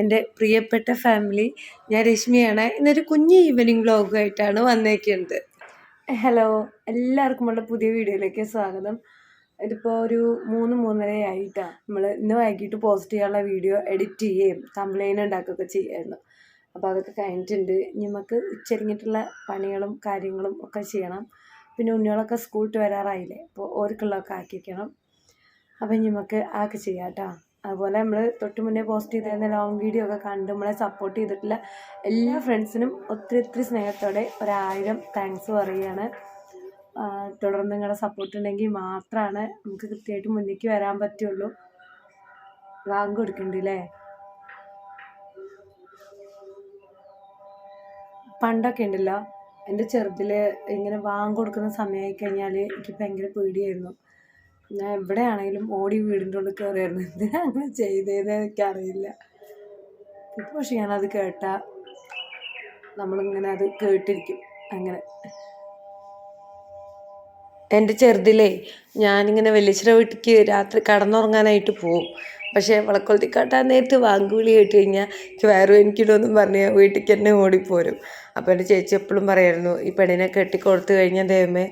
എന്റെ പ്രിയപ്പെട്ട ഫാമിലി. ഞാൻ രശ്മിയാണ്. ഇന്നൊരു കുഞ്ഞ് ഈവനിങ് വ്ലോഗായിട്ടാണ് വന്നേക്കുന്നത്. ഹലോ എല്ലാവർക്കും ഉള്ള പുതിയ വീഡിയോയിലേക്ക് സ്വാഗതം. ഇതിപ്പോൾ ഒരു മൂന്ന് മൂന്നര ആയിട്ടാണ് നമ്മൾ ഇന്ന് വൈകിട്ട് പോസ്റ്റ് ചെയ്യാനുള്ള വീഡിയോ എഡിറ്റ് ചെയ്യുകയും കംപ്ലൈന്റ് ഉണ്ടാക്കുകയൊക്കെ ചെയ്യായിരുന്നു അപ്പോൾ അതൊക്കെ കഴിഞ്ഞിട്ടുണ്ട്. നമുക്ക് ഉച്ചരിഞ്ഞിട്ടുള്ള പണികളും കാര്യങ്ങളും ഒക്കെ ചെയ്യണം. പിന്നെ ഉണ്ണികളൊക്കെ സ്കൂളിട്ട് വരാറായില്ലേ? അപ്പോൾ ഓർക്കുള്ളതൊക്കെ ആക്കിക്കണം അപ്പം നമുക്ക് ആക്കി ചെയ്യാം കേട്ടോ. അതുപോലെ നമ്മൾ തൊട്ട് മുന്നേ പോസ്റ്റ് ചെയ്തിരുന്ന ലോങ് വീഡിയോ ഒക്കെ കണ്ട് നമ്മളെ സപ്പോർട്ട് ചെയ്തിട്ടുള്ള എല്ലാ ഫ്രണ്ട്സിനും ഒത്തിരി ഒത്തിരി സ്നേഹത്തോടെ ഒരായിരം താങ്ക്സ് പറയുകയാണ്. തുടർന്ന് നിങ്ങളുടെ സപ്പോർട്ട് ഉണ്ടെങ്കിൽ മാത്രമാണ് നമുക്ക് കൃത്യമായിട്ട് മുന്നേക്ക് വരാൻ പറ്റുള്ളൂ. വാങ്ങ് കൊടുക്കണ്ടല്ലേ പണ്ടൊക്കെ ഉണ്ടല്ലോ എന്റെ ചെറുതിൽ ഇങ്ങനെ വാങ്ങ് കൊടുക്കുന്ന സമയമായി കഴിഞ്ഞാൽ എനിക്ക് ഭയങ്കര പേടിയായിരുന്നു. ഞാൻ എവിടെയാണെങ്കിലും ഓടി വീടിന്റെ ഉള്ളിൽ കയറിയായിരുന്നു. എന്തിനാ അങ്ങനെ ചെയ്തതെന്ന് എനിക്കറിയില്ല. ഇപ്പോൾ പക്ഷെ ഞാനത് കേട്ടാൽ നമ്മളിങ്ങനെ അത് കേട്ടിരിക്കും. അങ്ങനെ. എന്റെ ചെറുതിലേ ഞാനിങ്ങനെ വലിയച്ചിറ വീട്ടിലേക്ക് രാത്രി കടന്നുറങ്ങാനായിട്ട് പോവും. പക്ഷേ വളക്കൊളത്തി കാട്ടാൻ നേരത്ത് വാങ്കുവിളി കേട്ട് കഴിഞ്ഞാൽ എനിക്ക് വേറെ എനിക്കിടൊന്നും പറഞ്ഞ് വീട്ടിലേക്ക് തന്നെ ഓടിപ്പോരും. അപ്പോൾ എന്റെ ചേച്ചി എപ്പോഴും പറയായിരുന്നു ഈ പെണ്ണിനെ കെട്ടിക്കൊടുത്തു കഴിഞ്ഞാൽ ദൈവമേ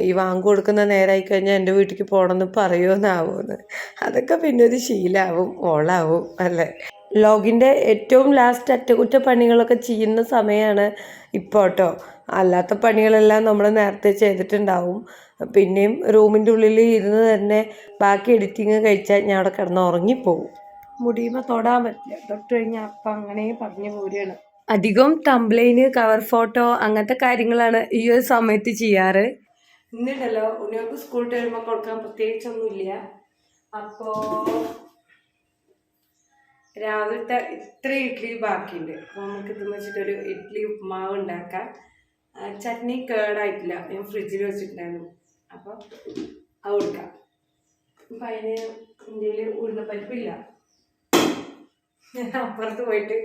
ഈ വാങ്ങ് കൊടുക്കുന്ന നേരമായി കഴിഞ്ഞാൽ എന്റെ വീട്ടിലേക്ക് പോകണമെന്ന് പറയുമെന്നാവുമെന്ന് അതൊക്കെ പിന്നെ ഒരു ശീലാവും ഓളാവും അല്ലേ? ലോഗിന്റെ ഏറ്റവും ലാസ്റ്റ് അറ്റകുറ്റപ്പണികളൊക്കെ ചെയ്യുന്ന സമയമാണ് ഇപ്പോൾ കേട്ടോ അല്ലാത്ത പണികളെല്ലാം നമ്മൾ നേരത്തെ ചെയ്തിട്ടുണ്ടാവും. പിന്നെയും റൂമിന്റെ ഉള്ളിൽ ഇരുന്ന് തന്നെ ബാക്കി എഡിറ്റിങ് കഴിച്ചാൽ ഞാൻ അവിടെ കിടന്ന് ഉറങ്ങിപ്പോവും. മുടിയുമ്പോൾ തൊടാൻ പറ്റില്ല. തൊട്ട് കഴിഞ്ഞാൽ അപ്പം അങ്ങനെ പറഞ്ഞു പോരുകയാണ് അധികം തംബ്ലൈന് കവർ ഫോട്ടോ അങ്ങനത്തെ കാര്യങ്ങളാണ് ഈ ഒരു സമയത്ത് ചെയ്യാറ്. ഇന്നിട്ടല്ലോ ഉണ്ണിയൊക്കെ സ്കൂൾ വരുമ്പോൾ കൊടുക്കാൻ പ്രത്യേകിച്ചൊന്നുമില്ല. അപ്പോൾ രാവിലത്തെ ഇത്ര ഇഡ്ഡലി ബാക്കിയുണ്ട്. അപ്പോൾ നമുക്ക് ഇത് വെച്ചിട്ടൊരു ഇഡ്ഡലി ഉപ്മാവ് ഉണ്ടാക്കാം. ചട്നി കേടായിട്ടില്ല. ഞാൻ ഫ്രിഡ്ജിൽ വെച്ചിട്ടുണ്ടായിരുന്നു. അപ്പോൾ അത് കൊടുക്കാം. അപ്പം അതിന് ഇന്ത്യയിൽ ഉഴുന്നപ്പരിപ്പില്ല ഞാൻ അപ്പുറത്ത് പോയിട്ട്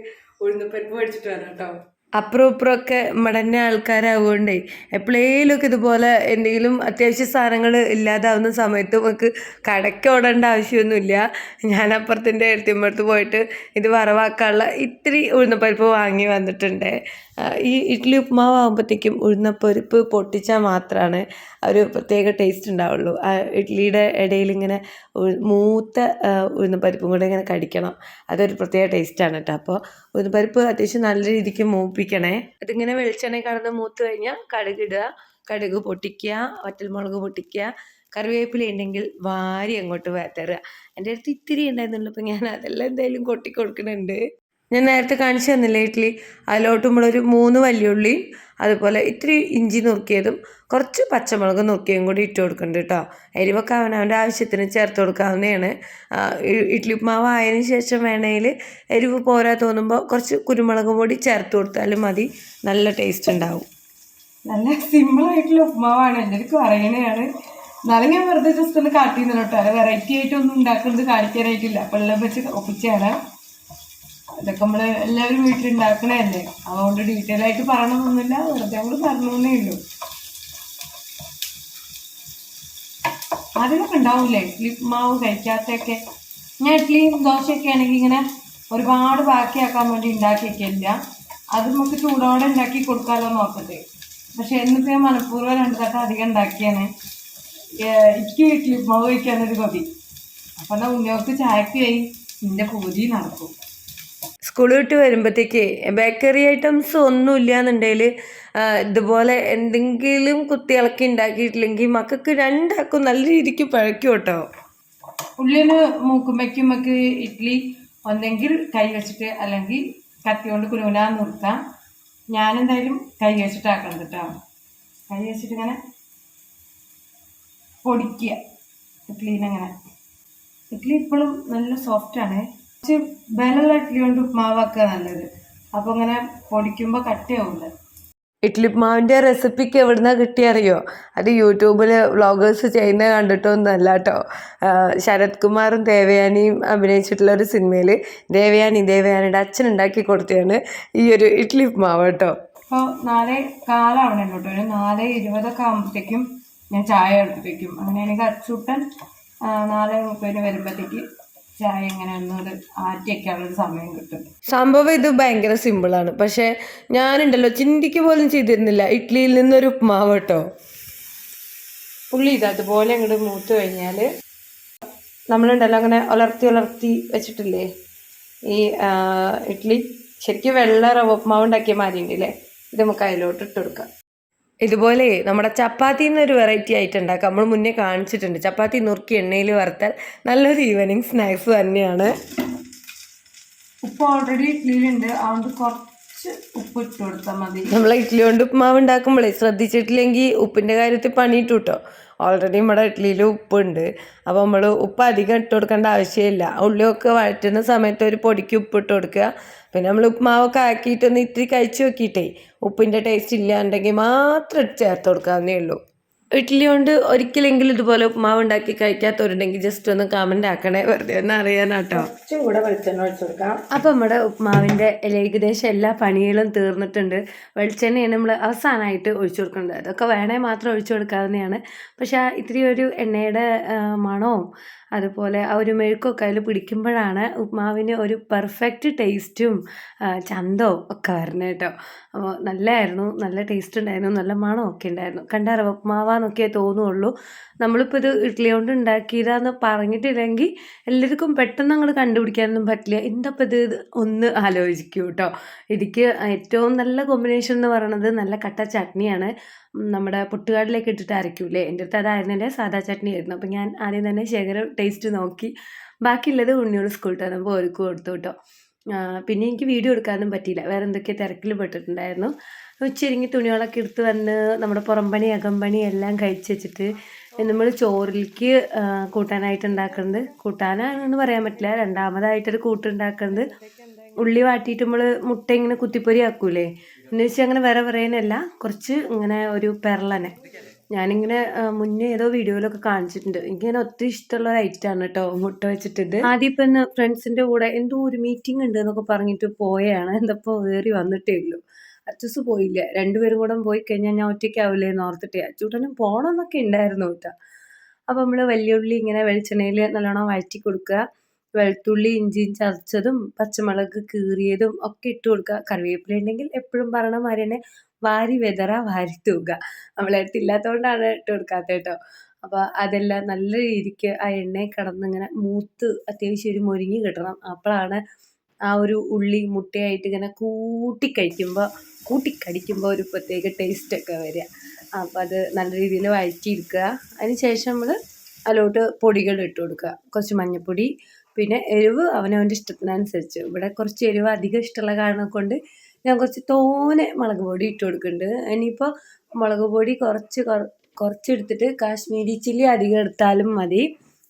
ഉഴുന്നപ്പരിപ്പ് മേടിച്ചിട്ട് വരാം കേട്ടോ. അപ്പുറം ഇപ്പുറമൊക്കെ മടഞ്ഞ ആൾക്കാരാവുകൊണ്ടേ എപ്പോഴേലൊക്കെ ഇതുപോലെ എന്തെങ്കിലും അത്യാവശ്യ സാധനങ്ങൾ ഇല്ലാതാവുന്ന സമയത്ത് നമുക്ക് കടയ്ക്ക് ഓടേണ്ട ആവശ്യമൊന്നുമില്ല. ഞാൻ അപ്പുറത്തിന്റെ എഴുത്തിമ്പുറത്ത് പോയിട്ട് ഇത് വറവാക്കാനുള്ള ഇത്തിരി ഉഴുന്നപ്പരിപ്പ് വാങ്ങി വന്നിട്ടുണ്ട്. ഈ ഇഡ്ഡലി ഉപ്മാവ് ആകുമ്പോഴത്തേക്കും ഉഴുന്നപ്പരിപ്പ് പൊട്ടിച്ചാൽ മാത്രമാണ് ഒരു പ്രത്യേക ടേസ്റ്റ് ഉണ്ടാവുള്ളൂ. ആ ഇഡ്ഡലിയുടെ ഇടയിൽ ഇങ്ങനെ മൂത്ത ഉഴുന്ന ഉഴുന്നപ്പരിപ്പും കൂടെ ഇങ്ങനെ കടിക്കണം. അതൊരു പ്രത്യേക ടേസ്റ്റാണ് കേട്ടോ അപ്പോൾ ഉഴുന്നപ്പരിപ്പ് അത്യാവശ്യം നല്ല രീതിക്ക് മൂപ്പിക്കണേ. അതിങ്ങനെ വെളിച്ചെണ്ണ കടന്ന് മൂത്ത് കഴിഞ്ഞാൽ കടുകിടുക കടുക് പൊട്ടിക്കുക വറ്റൽമുളക് പൊട്ടിക്കുക കറിവേപ്പില ഉണ്ടെങ്കിൽ വാരി അങ്ങോട്ട് വേത്തേറുക എന്റെ അടുത്ത് ഇത്തിരി ഉണ്ടായിരുന്നുള്ളൂ അപ്പോൾ ഞാൻ അതെല്ലാം എന്തായാലും കൊട്ടി കൊടുക്കുന്നുണ്ട്. ഞാൻ നേരത്തെ കാണിച്ചു തന്നില്ലേ ഇഡ്ഡലി അതിലോട്ട് നമ്മളൊരു മൂന്ന് വല്യുള്ളിയും അതുപോലെ ഇത്തിരി ഇഞ്ചി നുറുക്കിയതും കുറച്ച് പച്ചമുളക് നുറുക്കിയതും കൂടി ഇട്ട് കൊടുക്കുന്നുണ്ട് കേട്ടോ എരിവൊക്കെ അവനവന്റെ ആവശ്യത്തിന് ചേർത്ത് കൊടുക്കാവുന്നതാണ്. ഇഡ്ഡലി ഉപ്മാവ് ആയതിനു ശേഷം വേണമെങ്കിൽ എരിവ് പോരാ തോന്നുമ്പോൾ കുറച്ച് കുരുമുളക് പൊടി ചേർത്ത് കൊടുത്താലും മതി. നല്ല ടേസ്റ്റ് ഉണ്ടാവും. നല്ല സിമ്പിൾ ആയിട്ടുള്ള ഉപ്മാവാണ്. എന്റെ അടുത്ത് പറയണതാണ് എന്നാലും ഞാൻ വെറുതെ ജസ്റ്റ് ഒന്ന് കാട്ടിയിരുന്നു കേട്ടോ അത് വെറൈറ്റി ആയിട്ടൊന്നും ഉണ്ടാക്കുന്നത് കാണിക്കാനായിട്ടില്ല. അപ്പം എല്ലാം വെച്ച് ഒപ്പിച്ചാണ് ഇതൊക്കെ നമ്മൾ എല്ലാവരും വീട്ടിൽ ഉണ്ടാക്കണതല്ലേ അതുകൊണ്ട് ഡീറ്റെയിൽ ആയിട്ട് പറയണമെന്നില്ല വെറുതെ നമ്മൾ പറഞ്ഞേ ഉള്ളൂ. അതിനൊക്കെ ഉണ്ടാവില്ലേ ഇഡ്ലി മാവ് കഴിക്കാത്തൊക്കെ ഞാൻ ഇഡ്ഡലിയും ദോശയൊക്കെ ആണെങ്കിൽ ഇങ്ങനെ ഒരുപാട് ബാക്കിയാക്കാൻ വേണ്ടി ഉണ്ടാക്കിയൊക്കെയല്ല. അത് നമുക്ക് ചൂടോടെ ഉണ്ടാക്കി കൊടുക്കാമല്ലോ നോക്കട്ടെ. പക്ഷെ എന്നിപ്പോൾ ഞാൻ മനഃപൂർവം രണ്ട് തട്ടം അധികം ഉണ്ടാക്കിയാണ്. എനിക്ക് ഇഡ്ഡലി മാവ് കഴിക്കാനൊരു കൊതി അപ്പം എന്നാൽ ഉണ്ണിയോക്ക് ചായക്ക് ആയി. നിന്റെ പൂതി നടക്കും. സ്കൂൾ വിട്ട് വരുമ്പോഴത്തേക്ക് ബേക്കറി ഐറ്റംസ് ഒന്നും ഇല്ലയെന്നുണ്ടെങ്കിൽ ഇതുപോലെ എന്തെങ്കിലും കുത്തിയിളക്കി ഉണ്ടാക്കിയിട്ടില്ലെങ്കിൽ മക്കൾക്ക് രണ്ടാക്കും നല്ല രീതിക്ക് പഴക്കും കേട്ടോ. ഉള്ളിന് മൂക്കുമ്പയ്ക്കും ഒക്കെ ഇഡ്ഡലി ഒന്നെങ്കിൽ കൈ വെച്ചിട്ട് അല്ലെങ്കിൽ കത്തി കൊണ്ട് കുരുമുനാ നിർത്താം. ഞാനെന്തായാലും കൈ വെച്ചിട്ട് ആക്കണം കേട്ടോ. കൈ വെച്ചിട്ട് ഇങ്ങനെ പൊടിക്കുക. ഇഡ്ഡലീനങ്ങനെ ഇഡ്ഡലി ഇപ്പോഴും നല്ല സോഫ്റ്റാണ് പക്ഷെ ബലമുള്ള ഇഡ്ഡലി കൊണ്ട് ഉപ്മാവാക്കുക നല്ലത്. അപ്പോൾ ഇങ്ങനെ പൊടിക്കുമ്പോൾ കട്ടിയാവില്ല ഇഡ്ലി ഉപ്മാവിന്റെ റെസിപ്പിക്ക് എവിടുന്ന കിട്ടിയറിയോ? അത് യൂട്യൂബിൽ വ്ളോഗേഴ്സ് ചെയ്യുന്ന കണ്ടിട്ടൊന്നുമല്ല കേട്ടോ ശരത് കുമാറും ദേവയാനിയും അഭിനയിച്ചിട്ടുള്ള ഒരു സിനിമയിൽ ദേവയാനി ദേവയാനിയുടെ അച്ഛൻ ഉണ്ടാക്കി കൊടുത്തതാണ് ഈ ഒരു ഇഡ്ലി ഉപ്മാവ് കേട്ടോ അപ്പോൾ നാല് കാലാവണം കേട്ടോ ഒരു നാല് ഇരുപതൊക്കെ ആകുമ്പോഴത്തേക്കും ഞാൻ ചായ എടുത്തേക്കും അങ്ങനെ അങ്ങനെയാണെങ്കിൽ അച്ചൂട്ടൻ നാല് മുപ്പതിന് വരുമ്പോഴത്തേക്ക് ചായ ഇങ്ങനെ ഒന്നുകൂടെ സമയം കിട്ടും. സംഭവം ഇത് ഭയങ്കര സിമ്പിളാണ് പക്ഷേ ഞാനുണ്ടല്ലോ ചിന്തിക്ക് പോലും ചെയ്തിരുന്നില്ല ഇഡ്ഡലിയിൽ നിന്നൊരു ഉപ്മാവ് കേട്ടോ. പുള്ളി ഇത് അതുപോലെ അങ്ങോട്ട് മൂത്ത് കഴിഞ്ഞാൽ നമ്മളുണ്ടല്ലോ അങ്ങനെ ഉലർത്തി ഉലർത്തി വെച്ചിട്ടില്ലേ? ഈ ഇഡ്ലി ഇഡ്ഡലി ശരിക്കും വെള്ള റവ ഉപ്മാവ് ഉണ്ടാക്കിയ മാതിരി ഉണ്ടല്ലേ ഇത് നമുക്ക് അതിലോട്ട് ഇട്ട് കൊടുക്കാം. ഇതുപോലെ നമ്മുടെ ചപ്പാത്തി എന്നൊരു വെറൈറ്റി ആയിട്ട് ഉണ്ടാക്കാം. നമ്മൾ മുന്നേ കാണിച്ചിട്ടുണ്ട്. ചപ്പാത്തി നുറുക്കി എണ്ണയിൽ വറുത്താൽ നല്ലൊരു ഈവനിങ് സ്നാക്സ് തന്നെയാണ്. ഉപ്പ് ഓൾറെഡി ഇഡ്ഡലിയിലുണ്ട് അതുകൊണ്ട് കുറച്ച് ഉപ്പ് ഇട്ട് കൊടുത്താൽ മതി. നമ്മൾ ഇഡ്ഡലി കൊണ്ട് ഉപ്പ്മാവ് ഉണ്ടാക്കുമ്പോഴേ ശ്രദ്ധിച്ചിട്ടില്ലെങ്കിൽ ഉപ്പിന്റെ കാര്യത്തിൽ പണിയിട്ടു കേട്ടോ ഓൾറെഡി നമ്മുടെ ഇഡ്ഡലിയിൽ ഉപ്പുണ്ട്. അപ്പോൾ നമ്മൾ ഉപ്പ് അധികം ഇട്ട് കൊടുക്കേണ്ട ആവശ്യമില്ല. ഉള്ളിയൊക്കെ വഴറ്റുന്ന സമയത്ത് ഒരു പൊടിക്ക് ഉപ്പ് ഇട്ട് കൊടുക്കുക. പിന്നെ നമ്മൾ ഉപ്മാവൊക്കെ ആക്കിയിട്ടൊന്ന് ഇത്തിരി കഴിച്ച് നോക്കിയിട്ടേ ഉപ്പിന്റെ ടേസ്റ്റ് ഇല്ലാണ്ടെങ്കിൽ മാത്രം ചേർത്ത് കൊടുക്കാവുന്നേ ഉള്ളൂ. ഇഡ്ഡലി കൊണ്ട് ഒരിക്കലെങ്കിലും ഇതുപോലെ ഉപ്മാവ് ഉണ്ടാക്കി കഴിക്കാത്തവരുണ്ടെങ്കിൽ ജസ്റ്റ് ഒന്ന് കമന്റ് ആക്കണേ വെറുതെ ഒന്ന് അറിയാനാട്ടോ. കൂടെ വെളിച്ചെണ്ണ ഒഴിച്ചു കൊടുക്കാം. അപ്പം നമ്മുടെ ഉപ്മാവിന്റെ ഏകദേശം എല്ലാ പണികളും തീർന്നിട്ടുണ്ട്. വെളിച്ചെണ്ണയാണ് നമ്മൾ അവസാനമായിട്ട് ഒഴിച്ചു കൊടുക്കേണ്ടത്. അതൊക്കെ വേണേൽ മാത്രം ഒഴിച്ചു കൊടുക്കാവുന്നതാണ്. പക്ഷേ ഇത്തിരി ഒരു എണ്ണയുടെ മണവും അതുപോലെ ആ ഒരു മെഴുക്കൊക്കെ അതിൽ പിടിക്കുമ്പോഴാണ് ഉപ്മാവിന് ഒരു പെർഫെക്റ്റ് ടേസ്റ്റും ചന്തവും ഒക്കെ വരുന്നത് കേട്ടോ അപ്പോൾ നല്ലതായിരുന്നു നല്ല ടേസ്റ്റ് ഉണ്ടായിരുന്നു നല്ല മണമൊക്കെ ഉണ്ടായിരുന്നു. കണ്ട ഉപ്മാവാന്നൊക്കെ തോന്നുള്ളൂ. നമ്മളിപ്പോൾ ഇത് ഇഡ്ഡലി കൊണ്ട് ഉണ്ടാക്കിയതാന്ന് പറഞ്ഞിട്ടില്ലെങ്കിൽ എല്ലാവർക്കും പെട്ടെന്ന് അങ്ങോട്ട് കണ്ടുപിടിക്കാനൊന്നും പറ്റില്ല. എന്തപ്പോൾ ഇത്? ഒന്ന് ആലോചിക്കൂ കേട്ടോ ഇതിക്ക് ഏറ്റവും നല്ല കോമ്പിനേഷൻ എന്ന് പറയുന്നത് നല്ല കട്ട ചട്നിയാണ്. നമ്മുടെ പൊട്ടുകാടിലേക്ക് ഇട്ടിട്ട് അരയ്ക്കൂലേ എന്റെ അടുത്ത് അതായിരുന്നു എന്റെ സാദാ ചട്നി ആയിരുന്നു. അപ്പോൾ ഞാൻ ആദ്യം തന്നെ ശേഖര ടേസ്റ്റ് നോക്കി. ബാക്കിയുള്ളത് ഉണ്ണിയോട് സ്കൂളിൽ വന്നപ്പോൾ ഒരുക്കും കൊടുത്തു കേട്ടോ. പിന്നെ എനിക്ക് വീഡിയോ എടുക്കാനൊന്നും പറ്റിയില്ല. വേറെ എന്തൊക്കെ തിരക്കിൽ പെട്ടിട്ടുണ്ടായിരുന്നു. ഉച്ചരിങ്ങി തുണികളൊക്കെ എടുത്ത് വന്ന് നമ്മുടെ പുറംപണി അകമ്പണി എല്ലാം കഴിച്ച് വെച്ചിട്ട് നമ്മൾ ചോറിലേക്ക് കൂട്ടാനായിട്ട് ഉണ്ടാക്കുന്നത്. കൂട്ടാനാണെന്ന് പറയാൻ പറ്റില്ല. രണ്ടാമതായിട്ടൊരു കൂട്ടുണ്ടാക്കുന്നത് ഉള്ളി വാട്ടിയിട്ട് നമ്മൾ മുട്ട ഇങ്ങനെ കുത്തിപ്പൊരി ആക്കൂലേ? എന്ന് വെച്ചാൽ അങ്ങനെ വേറെ പറയാനല്ല കുറച്ച് ഇങ്ങനെ ഒരു പെരളനെ. ഞാനിങ്ങനെ മുന്നേ ഏതോ വീഡിയോയിലൊക്കെ കാണിച്ചിട്ടുണ്ട്. എനിക്കിങ്ങനെ ഒത്തിരി ഇഷ്ടമുള്ള ഒരു ആണ് കേട്ടോ മുട്ട വെച്ചിട്ടുണ്ട് ആദ്യം ഇപ്പം ഇന്ന് ഫ്രണ്ട്സിന്റെ കൂടെ എന്തോ ഒരു മീറ്റിംഗ് ഉണ്ട് എന്നൊക്കെ പറഞ്ഞിട്ട് പോയാണ്. എന്തപ്പോൾ കയറി വന്നിട്ടേ ഉള്ളൂ. അച്ചൂസ് പോയില്ല? രണ്ടുപേരും കൂടെ പോയി കഴിഞ്ഞാൽ ഞാൻ ഒറ്റയ്ക്കാവില്ലേ എന്ന് ഓർത്തിട്ടേ. അച്ചൂട്ടനും പോകണമെന്നൊക്കെ ഉണ്ടായിരുന്നു കേട്ടോ അപ്പോൾ നമ്മൾ വലിയ ഉള്ളി ഇങ്ങനെ വെളിച്ചെണ്ണയിൽ നല്ലോണം വഴറ്റി കൊടുക്കുക. വെളുത്തുള്ളി ഇഞ്ചിയും ചതച്ചതും പച്ചമുളക് കീറിയതും ഒക്കെ ഇട്ട് കൊടുക്കുക. കറിവേപ്പില ഉണ്ടെങ്കിൽ എപ്പോഴും പറയണ മാതിരി തന്നെ വാരി വെതറ വാരി തൂക. നമ്മളെ അടുത്ത് ഇല്ലാത്തതുകൊണ്ടാണ് ഇട്ട് കൊടുക്കാത്ത കേട്ടോ അപ്പോൾ അതെല്ലാം നല്ല രീതിക്ക് ആ എണ്ണയിൽ കിടന്നിങ്ങനെ മൂത്ത് അത്യാവശ്യം ഒരു മുരിങ്ങി കിട്ടണം. അപ്പോഴാണ് ആ ഒരു ഉള്ളി മുട്ടയായിട്ട് ഇങ്ങനെ കൂട്ടി കഴിക്കുമ്പോൾ കൂട്ടിക്കടിക്കുമ്പോൾ ഒരു പ്രത്യേക ടേസ്റ്റൊക്കെ വരിക. അപ്പോൾ അത് നല്ല രീതിയിൽ വഴറ്റിയെടുക്കുക. അതിന് ശേഷം നമ്മൾ അതിലോട്ട് പൊടികൾ ഇട്ട് കൊടുക്കുക. കുറച്ച് മഞ്ഞൾപ്പൊടി പിന്നെ എരിവ് അവനവന്റെ ഇഷ്ടത്തിനനുസരിച്ച്. ഇവിടെ കുറച്ച് എരിവ് അധികം ഇഷ്ടമുള്ള കാരണം കൊണ്ട് ഞാൻ കുറച്ച് തോനെ മുളക് പൊടി ഇട്ട് കൊടുക്കുന്നുണ്ട്. ഇനിയിപ്പോൾ മുളക് പൊടി കുറച്ച് കുറ- കുറച്ചെടുത്തിട്ട് കാശ്മീരി ചില്ലി അധികം എടുത്താലും മതി.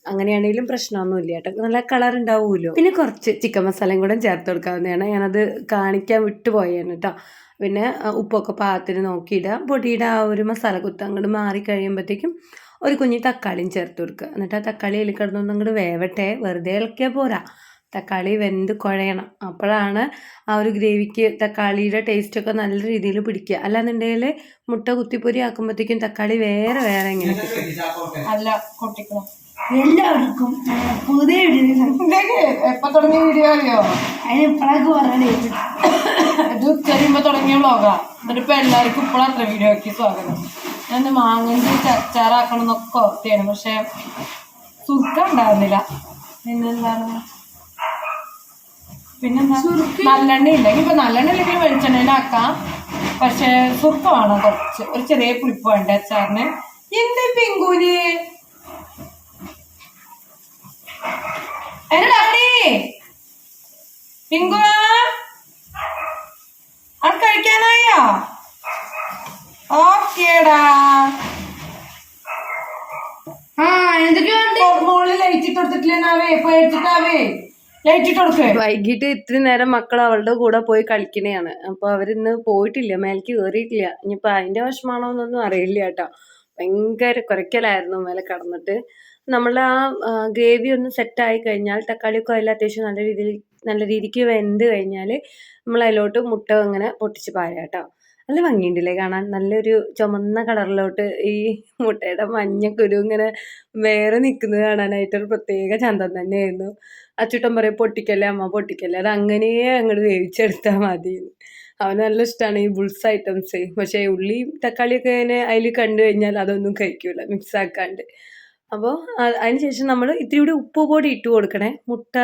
അങ്ങനെയാണെങ്കിലും പ്രശ്നമൊന്നുമില്ല കേട്ടോ. നല്ല കളർ ഉണ്ടാവുമല്ലോ. പിന്നെ കുറച്ച് ചിക്കൻ മസാലയും കൂടെ ചേർത്ത് കൊടുക്കാവുന്നതാണ്. ഞാനത് കാണിക്കാൻ വിട്ടുപോയാണ് കേട്ടോ. പിന്നെ ഉപ്പൊക്കെ പാകത്തിന് നോക്കിയിടുക പൊടിയുടെ ആ ഒരു മസാല കുത്ത് അങ്ങോട്ട് മാറി കഴിയുമ്പോഴത്തേക്കും ഒരു കുഞ്ഞി തക്കാളിയും ചേർത്ത് കൊടുക്കുക എന്നിട്ട് ആ തക്കാളി അതിൽ കിടന്നൊന്നും അങ്ങോട്ട് വേവട്ടെ. വെറുതെ ഇളക്കിയാൽ പോരാ. തക്കാളി വെന്ത് കുഴയണം. അപ്പോഴാണ് ആ ഒരു ഗ്രേവിക്ക് തക്കാളിയുടെ ടേസ്റ്റൊക്കെ നല്ല രീതിയിൽ പിടിക്കുക. അല്ലാന്നുണ്ടെങ്കിൽ മുട്ട കുത്തിപ്പൊരി ആക്കുമ്പോഴത്തേക്കും തക്കാളി വേറെ വേറെ ഇങ്ങനെ കിട്ടും. അല്ല കൊട്ടിക്കോ എല്ലാവർക്കും പുതിയ എപ്പൊ തുടങ്ങിയ വീഡിയോ അറിയോ? അതിന് ഇപ്പഴൊക്കെ പറയണേ ഇത് ഉച്ചരിയുമ്പോ തുടങ്ങിയ വ്ളോഗാ എന്നിട്ട് ഇപ്പൊ എല്ലാവർക്കും ഇപ്പോഴും അത്ര വീഡിയോ ആക്കി സ്വാഗതം. ഞാൻ മാങ്ങി ചാറാക്കണം എന്നൊക്കെ ഓർത്തിയാണ്. പക്ഷെ സുഖം ഉണ്ടായിരുന്നില്ല പിന്നെന്താണ്? പിന്നെന്താ? നല്ലെണ്ണ ഇല്ലെങ്കിൽ ഇപ്പൊ നല്ലെണ്ണ ഇല്ലെങ്കിൽ വെളിച്ചെണ്ണയിലാക്കാം പക്ഷെ സുർക്ക വേണം കുറച്ച്. ഒരു ചെറിയ പുളിപ്പ് വേണ്ട അച്ചാറിന്? എന്ത് പിങ്കൂലി? ഡാഡി! പിങ്കുവാ അത് കഴിക്കാനായോ? കൊടുക്കേ. വൈകിട്ട് ഇത്തിരി നേരം മക്കൾ അവളുടെ കൂടെ പോയി കളിക്കണയാണ്. അപ്പൊ അവരിന്ന് പോയിട്ടില്ല മേലേക്ക് കയറിയിട്ടില്ല ഇനിയിപ്പൊ അതിന്റെ വിഷമാണോ എന്നൊന്നും അറിയില്ല കേട്ടോ. ഭയങ്കര കുറയ്ക്കലായിരുന്നു മേലെ കടന്നിട്ട്. നമ്മൾ ആ ഗ്രേവി ഒന്ന് സെറ്റ് ആയി കഴിഞ്ഞാൽ തക്കാളിയൊക്കെ അതിൽ അത്യാവശ്യം നല്ല രീതിയിൽ നല്ല രീതിക്ക് വെന്ത് കഴിഞ്ഞാൽ നമ്മൾ അതിലോട്ട് മുട്ട അങ്ങനെ പൊട്ടിച്ച് പാരുക കേട്ടോ. നല്ല ഭംഗിയുണ്ടല്ലേ കാണാൻ? നല്ലൊരു ചുമന്ന കളറിലോട്ട് ഈ മുട്ടയുടെ മഞ്ഞക്കുരു ഇങ്ങനെ വേറെ നിൽക്കുന്നത് കാണാനായിട്ടൊരു പ്രത്യേക ചന്തം തന്നെയായിരുന്നു. അച്ചുട്ടൻ പറയും പൊട്ടിക്കല്ലേ അമ്മ പൊട്ടിക്കല്ലേ. അത് അങ്ങനെ അങ്ങോട്ട് വേവിച്ചെടുത്താൽ മതി. അവന് നല്ല ഇഷ്ടമാണ് ഈ ബുൾസ് ഐറ്റംസ്. പക്ഷേ ഉള്ളിയും തക്കാളിയൊക്കെ ഇങ്ങനെ അതിൽ കണ്ടു കഴിഞ്ഞാൽ അതൊന്നും കഴിക്കൂല മിക്സ് ആക്കാണ്ട്. അപ്പോൾ അതിന് ശേഷം നമ്മൾ ഇത്തിരി കൂടി ഉപ്പ് പൊടി ഇട്ട് കൊടുക്കണേ. മുട്ട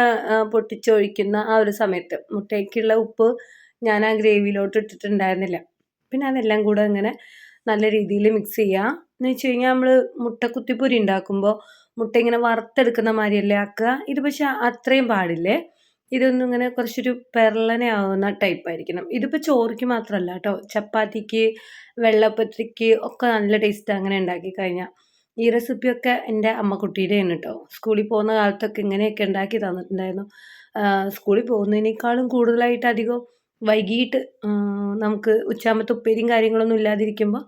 പൊട്ടിച്ചൊഴിക്കുന്ന ആ ഒരു സമയത്ത്. മുട്ടയ്ക്കുള്ള ഉപ്പ് ഞാൻ ആ ഗ്രേവിയിലോട്ട് ഇട്ടിട്ടുണ്ടായിരുന്നില്ല. പിന്നെ അതെല്ലാം കൂടെ ഇങ്ങനെ നല്ല രീതിയിൽ മിക്സ് ചെയ്യുക എന്ന് വെച്ച് കഴിഞ്ഞാൽ നമ്മൾ മുട്ട കുത്തിപ്പൊരി ഉണ്ടാക്കുമ്പോൾ മുട്ട ഇങ്ങനെ വറുത്തെടുക്കുന്ന മാതിരിയല്ലേ ആക്കുക ഇത് പക്ഷെ അത്രയും പാടില്ലേ? ഇതൊന്നും ഇങ്ങനെ കുറച്ചൊരു പെരളനെ ആവുന്ന ടൈപ്പ് ആയിരിക്കണം. ഇതിപ്പോൾ ചോറിക്ക് മാത്രമല്ല കേട്ടോ. ചപ്പാത്തിക്ക് വെള്ളപ്പത്തിക്ക് ഒക്കെ നല്ല ടേസ്റ്റ് അങ്ങനെ ഉണ്ടാക്കി കഴിഞ്ഞാൽ ഈ റെസിപ്പിയൊക്കെ എന്റെ അമ്മ അമ്മക്കുട്ടിയുടെയാണ് കേട്ടോ. സ്കൂളിൽ പോകുന്ന കാലത്തൊക്കെ ഇങ്ങനെയൊക്കെ ഉണ്ടാക്കി തന്നിട്ടുണ്ടായിരുന്നു. സ്കൂളിൽ പോകുന്നതിനേക്കാളും കൂടുതലായിട്ട് അധികം വൈകിട്ട് നമുക്ക് ഉച്ചാമത്തെ ഉപ്പേരിയും കാര്യങ്ങളൊന്നും ഇല്ലാതിരിക്കുമ്പോൾ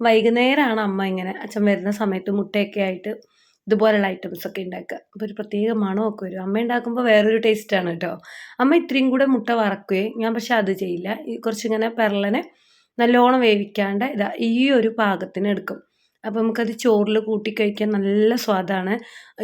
വൈകുന്നേരമാണ് അമ്മ ഇങ്ങനെ അച്ഛൻ വരുന്ന സമയത്ത് മുട്ടയൊക്കെ ആയിട്ട് ഇതുപോലെയുള്ള ഐറ്റംസ് ഒക്കെ ഉണ്ടാക്കുക അപ്പോൾ ഒരു പ്രത്യേക മണമൊക്കെ വരും. അമ്മ ഉണ്ടാക്കുമ്പോൾ വേറൊരു ടേസ്റ്റാണ് കേട്ടോ അമ്മ ഇത്രയും കൂടെ മുട്ട വറക്കുകയും ഞാൻ പക്ഷെ അത് ചെയ്യില്ല. കുറച്ചിങ്ങനെ പെരളനെ നല്ലോണം വേവിക്കാണ്ട് ഇതാ ഈ ഒരു പാകത്തിന് എടുക്കും. അപ്പോൾ നമുക്കത് ചോറിൽ കൂട്ടി കഴിക്കാൻ നല്ല സ്വാദാണ്.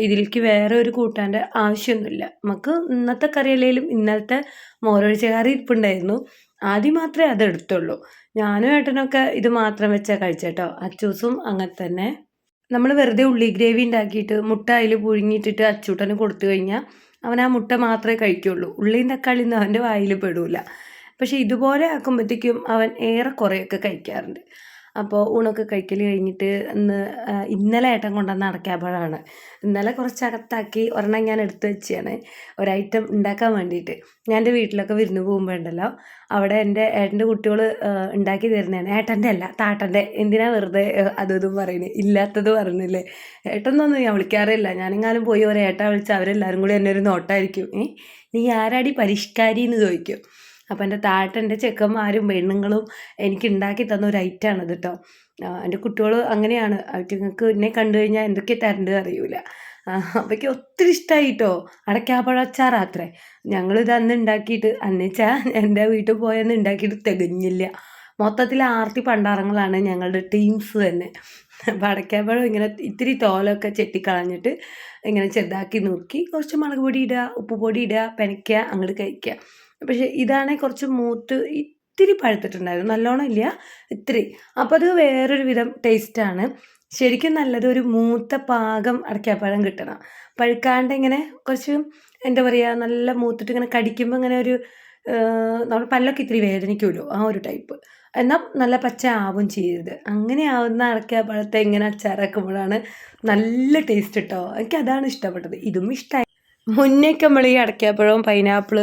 ഇതിലേക്ക് വേറെ ഒരു കൂട്ടാന്റെ ആവശ്യമൊന്നുമില്ല. നമുക്ക് ഇന്നത്തെ കറിയല്ലെങ്കിലും ഇന്നലത്തെ മോരൊഴിച്ച കറി ഇരിപ്പുണ്ടായിരുന്നു. ആദ്യം മാത്രമേ അത് എടുത്തുള്ളൂ. ഞാനും ഏട്ടനൊക്കെ ഇത് മാത്രം വെച്ചാൽ കഴിച്ചേട്ടോ അച്ചൂസും അങ്ങനെ തന്നെ. നമ്മൾ വെറുതെ ഉള്ളി ഗ്രേവി ഉണ്ടാക്കിയിട്ട് മുട്ട അതിൽ പുഴുങ്ങിയിട്ടിട്ട് അച്ചൂട്ടന് കൊടുത്തു കഴിഞ്ഞാൽ അവൻ ആ മുട്ട മാത്രമേ കഴിക്കുള്ളൂ. ഉള്ളിയും തക്കാളിയൊന്നും അവന്റെ വായിൽ പെടൂല. പക്ഷേ ഇതുപോലെ ആക്കുമ്പോഴത്തേക്കും അവൻ ഏറെ കുറേയൊക്കെ കഴിക്കാറുണ്ട്. അപ്പോൾ ഊണൊക്കെ കഴിക്കൽ കഴിഞ്ഞിട്ട് ഇന്ന് ഇന്നലെ ഏട്ടൻ കൊണ്ടുവന്ന അടക്കാപ്പഴമാണ് ഇന്നലെ കുറച്ച് അകത്താക്കി ഒരെണ്ണം ഞാൻ എടുത്തു വെച്ചാണ് ഒരൈറ്റം ഉണ്ടാക്കാൻ വേണ്ടിയിട്ട്. ഞാൻ എന്റെ വീട്ടിലൊക്കെ വിരുന്ന് പോകുമ്പോൾ ഉണ്ടല്ലോ അവിടെ എന്റെ ഏട്ടന്റെ കുട്ടികൾ ഉണ്ടാക്കി തരുന്നതാണ്. ഏട്ടന്റെ അല്ല താട്ടന്റെ എന്തിനാ വെറുതെ അതും ഇതും പറയുന്നത് ഇല്ലാത്തത് പറഞ്ഞില്ലേ? ഏട്ടനൊന്നും ഞാൻ വിളിക്കാറില്ല. ഞാനെങ്ങാനും പോയി ഒരു ഏട്ട വിളിച്ച് അവരെല്ലാവരും കൂടി എന്നെ ഒരു നോട്ടായിരിക്കും. നീ ആരാടി പരിഷ്കാരി എന്ന് ചോദിക്കും. അപ്പം എന്റെ താട്ടന്റെ ചെക്കന്മാരും പെണ്ണുങ്ങളും എനിക്ക് ഉണ്ടാക്കി തന്ന ഒരു ഐറ്റമാണിത് കേട്ടോ എന്റെ കുട്ടികൾ അങ്ങനെയാണ്. അവർക്ക് എന്നെ കണ്ടു കഴിഞ്ഞാൽ എന്തൊക്കെ തരേണ്ടത് അറിയൂല. അവയ്ക്ക് ഒത്തിരി ഇഷ്ടമായി കേട്ടോ അടയ്ക്കാപ്പഴ അച്ചാറാത്രേ ഞങ്ങളിത് അന്ന് ഉണ്ടാക്കിയിട്ട് അന്നുവെച്ചാൽ എന്റെ വീട്ടിൽ പോയെന്ന് ഉണ്ടാക്കിയിട്ട് തികഞ്ഞില്ല. മൊത്തത്തിൽ ആർത്തി പണ്ടാറങ്ങളാണ് ഞങ്ങളുടെ ടീംസ് തന്നെ. അപ്പോൾ അടയ്ക്കാപ്പഴം ഇങ്ങനെ ഇത്തിരി തോലൊക്കെ ചെട്ടിക്കളഞ്ഞിട്ട് ഇങ്ങനെ ചെറുതാക്കി നുറുക്കി കുറച്ച് മുളക് പൊടി ഇടുക ഉപ്പ് പൊടി ഇടുക പെനയ്ക്കുക അങ്ങോട്ട് കഴിക്കുക പക്ഷേ ഇതാണെങ്കിൽ കുറച്ച് മൂത്ത് ഇത്തിരി പഴുത്തിട്ടുണ്ടായിരുന്നു. നല്ലോണം ഇല്ല ഇത്തിരി. അപ്പോൾ അത് വേറൊരു വിധം ടേസ്റ്റാണ് ശരിക്കും നല്ലത് ഒരു മൂത്ത പാകം അടയ്ക്കാപ്പഴം കിട്ടണം. പഴുക്കാണ്ട് ഇങ്ങനെ കുറച്ച് എന്താ പറയുക നല്ല മൂത്തിട്ട് ഇങ്ങനെ കടിക്കുമ്പോൾ ഇങ്ങനെ ഒരു നമ്മുടെ പല്ലൊക്കെ ഇത്തിരി വേദനിക്കുമല്ലോ ആ ഒരു ടൈപ്പ് എന്നാൽ നല്ല പച്ച ആവും ചെയ്യരുത്. അങ്ങനെ ആവുന്ന അടയ്ക്കാപ്പഴത്തെ ഇങ്ങനെ അച്ചാറാക്കുമ്പോഴാണ് നല്ല ടേസ്റ്റ് കേട്ടോ എനിക്ക് അതാണ് ഇഷ്ടപ്പെട്ടത്. ഇതും ഇഷ്ടമായി മുന്നേക്ക് നമ്മൾ ഈ അടയ്ക്കാപ്പഴവും പൈനാപ്പിൾ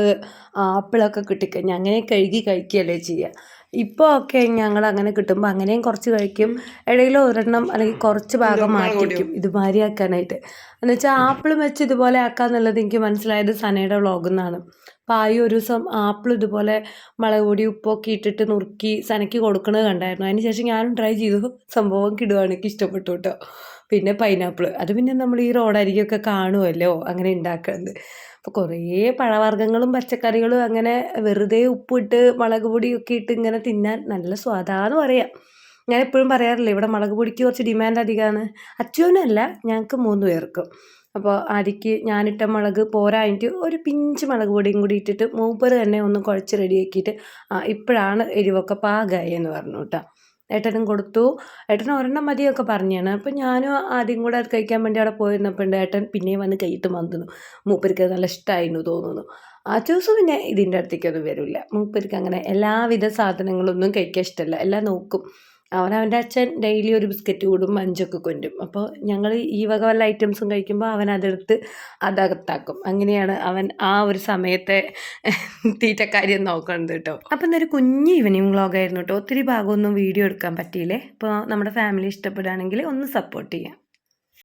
ആപ്പിളൊക്കെ കിട്ടിക്കഴിഞ്ഞാൽ അങ്ങനെ കഴുകി കഴിക്കുകയല്ലേ ചെയ്യുക ഇപ്പോൾ ഒക്കെ ഞങ്ങൾ അങ്ങനെ കിട്ടുമ്പോൾ അങ്ങനെയും കുറച്ച് കഴിക്കും. ഇടയിൽ ഒരെണ്ണം അല്ലെങ്കിൽ കുറച്ച് ഭാഗം മാറ്റിക്കും ഇതുമാതിരി ആക്കാനായിട്ട് എന്ന് വെച്ചാൽ ആപ്പിൾ വെച്ച് ഇതുപോലെ ആക്കാന്നുള്ളത് എനിക്ക് മനസ്സിലായത് സനയുടെ വ്ളോഗിൽ നിന്നാണ് പായു ഒരു ദിവസം ആപ്പിൾ ഇതുപോലെ മുളക് പൊടി ഉപ്പൊക്കെ ഇട്ടിട്ട് നുറുക്കി സനയ്ക്ക് കൊടുക്കുന്നത് കണ്ടായിരുന്നു. അതിന് ശേഷം ഞാനും ട്രൈ ചെയ്തു. സംഭവം കിടുവാണ്. എനിക്ക് ഇഷ്ടപ്പെട്ടു കേട്ടോ. പിന്നെ പൈനാപ്പിൾ അത് പിന്നെ നമ്മൾ ഈ റോഡരികൊക്കെ കാണുമല്ലോ അങ്ങനെ ഉണ്ടാക്കുന്നത് അപ്പോൾ കുറേ പഴവർഗങ്ങളും പച്ചക്കറികളും അങ്ങനെ വെറുതെ ഉപ്പിട്ട് മുളക് പൊടിയൊക്കെ ഇട്ട് ഇങ്ങനെ തിന്നാൻ നല്ല സ്വാദാന്ന് പറയാം. ഞാൻ എപ്പോഴും പറയാറില്ലേ ഇവിടെ മുളക് പൊടിക്ക് കുറച്ച് ഡിമാൻഡ് അധികമാണ് അച്ഛനല്ല ഞങ്ങൾക്ക് മൂന്ന് പേർക്കും. അപ്പോൾ അരിക്ക് ഞാനിട്ട മുളക് പോരായിട്ട് ഒരു പിഞ്ച് മുളക് പൊടിയും കൂടി ഇട്ടിട്ട് മൂപ്പർ തന്നെ ഒന്ന് കുഴച്ച് റെഡിയാക്കിയിട്ട് ഇപ്പോഴാണ് എരിവൊക്കെ പാകമായി എന്ന് പറഞ്ഞു കേട്ടോ ഏട്ടനും കൊടുത്തു. ഏട്ടൻ ഒരെണ്ണം മതിയൊക്കെ പറഞ്ഞാണ്. അപ്പം ഞാനും ആദ്യം കൂടെ അത് കഴിക്കാൻ വേണ്ടി അവിടെ പോയിരുന്നപ്പോൾ ഉണ്ട് ഏട്ടൻ പിന്നെയും വന്ന് കൈയിട്ട് വന്നു മൂപ്പരിക്ക് നല്ല ഇഷ്ടമായിരുന്നു തോന്നുന്നു. ആ ദിവസം പിന്നെ ഇതിന്റെ അടുത്തേക്കൊന്നും വരില്ല. മൂപ്പരിക്ക് അങ്ങനെ എല്ലാവിധ സാധനങ്ങളൊന്നും കഴിക്കാൻ ഇഷ്ടമല്ല എല്ലാം നോക്കും. അവൻ അവന്റെ അച്ഛൻ ഡെയിലി ഒരു ബിസ്ക്കറ്റ് കൂടും മഞ്ചൊക്കെ കൊണ്ടും. അപ്പോൾ ഞങ്ങൾ ഈ വക വല്ല ഐറ്റംസും കഴിക്കുമ്പോൾ അവൻ അതെടുത്ത് അതകത്താക്കും. അങ്ങനെയാണ് അവൻ ആ ഒരു സമയത്തെ തീറ്റക്കാര്യം നോക്കുന്നത് കേട്ടോ. അപ്പം ഇന്നൊരു കുഞ്ഞ് ഈവനിങ് വ്ളോഗായിരുന്നു കേട്ടോ. ഒത്തിരി ഭാഗമൊന്നും വീഡിയോ എടുക്കാൻ പറ്റിയില്ലേ? അപ്പോൾ നമ്മുടെ ഫാമിലി ഇഷ്ടപ്പെടുകയാണെങ്കിൽ ഒന്ന് സപ്പോർട്ട് ചെയ്യാം.